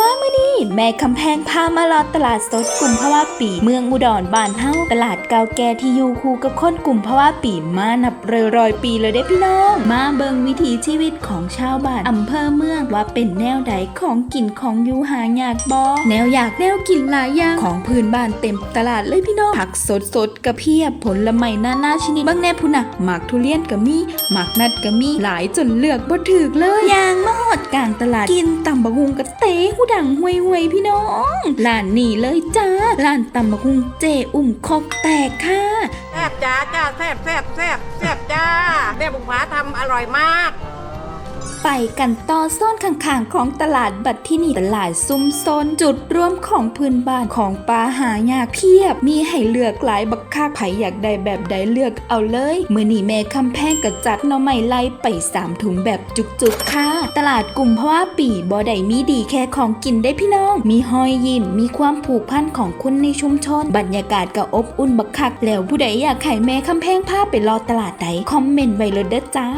มามื่อนี้แม่คำแพงพามาลอดตลาดสดกลุ่มพะว่าปี เมืองอุดรบ้านเฮาตลาดเก่าแก่ที่อยู่คู่กับคนกลุ่มพะว่าปีมานับร้อยร้อยปีเลยเด้พี่น้อง มาเบิงวิถีชีวิตของชาวบ้านอำเภอเมืองว่าเป็นแนวใดของกินของอยู่หายากบอแนวอยากแนวกินหลายอย่างของพื้นบ้านเต็มตลาดเลยพี่น้องผักสดสดกระเพียบผลไม้นานาชนิดบางแน่พุ่นน่ะหมากทุเรียนก็มีหมากนัดก็มีหลายจนเลือกบ่ถูกเลยยางมาหอดกลางตลาดกินตำบักหุงกะเตะหูดังห่วยห่วยๆพี่น้องลานนี่เลยจ้าลานตำบักุงเจอุ่มคอกแตกค่ะแซ่บจ้าจ้าแซ่บแซ่บแซ่บแซ่บจ้าแม่บุงฟ้าทำอร่อยมาก ไปกันต่อซ่อนข้างๆ ของตลาดบัดที่นี่ตลาดซุ้มซนจุดร่วมของพื้นบ้านของปลาหายากเพียบ มีให้เลือกหลายบักคักไผอยากได้แบบใดเลือกเอาเลยเมื่อนี่แม่คำแพงกระจัดน่อไม้ไล่ไปสามถุงแบบจุกๆค่ะ ตลาดกลุ่มเพราะว่าปีบ่ได้มีดีแค่ของกินได้พี่น้อง มีหอยยิ้มมีความผูกพันของคนในชุมชน บรรยากาศก็อบอุ่นบักคักแล้วผู้ใดอยากไข่แม่คำแพงพาไปรอตลาดใดคอมเมนต์ไว้เลยเด้อจ้า